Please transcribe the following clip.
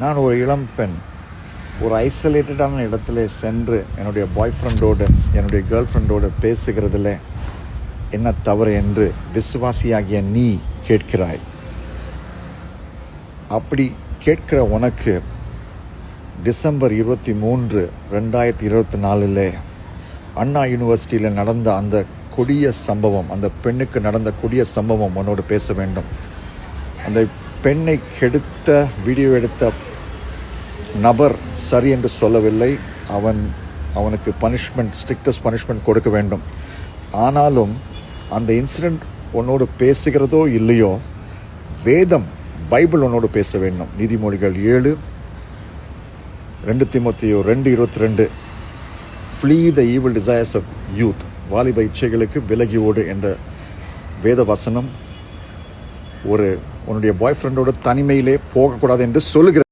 நான் ஒரு இளம் பெண். ஒரு ஐசோலேட்டடான இடத்துல சென்று என்னுடைய பாய் ஃப்ரெண்டோடு என்னுடைய கேர்ள் ஃப்ரெண்டோடு பேசுகிறதுல என்ன தவறு என்று விசுவாசியாகிய நீ கேட்கிறாய். அப்படி கேட்கிற உனக்கு டிசம்பர் இருபத்தி மூன்று ரெண்டாயிரத்தி இருபத்தி நாலில் அண்ணா யூனிவர்சிட்டியில் நடந்த அந்த கொடிய சம்பவம் அந்த பெண்ணுக்கு நடந்த கொடிய சம்பவம் உன்னோடு பேச வேண்டும். அந்த பெண்ணை கெடுத்த வீடியோ எடுத்த நபர் சரி என்று சொல்லவில்லை. அவன் அவனுக்கு பனிஷ்மெண்ட் ஸ்ட்ரிக்டஸ்ட் பனிஷ்மெண்ட் கொடுக்க வேண்டும். ஆனாலும் அந்த இன்சிடெண்ட் உன்னோடு பேசுகிறதோ இல்லையோ வேதம் பைபிள் உன்னோடு பேச வேண்டும். நீதிமொழிகள் ஏழு ரெண்டு திமுத்தியோ ரெண்டு இருபத்தி ரெண்டு flee the evil desires of youth வாலிப இச்சைகளுக்கு விலகி ஓடு என்ற வேத வசனம் ஒரு உன்னுடைய பாய் ஃப்ரெண்டோட தனிமையிலே போகக்கூடாது என்று சொல்லுகிற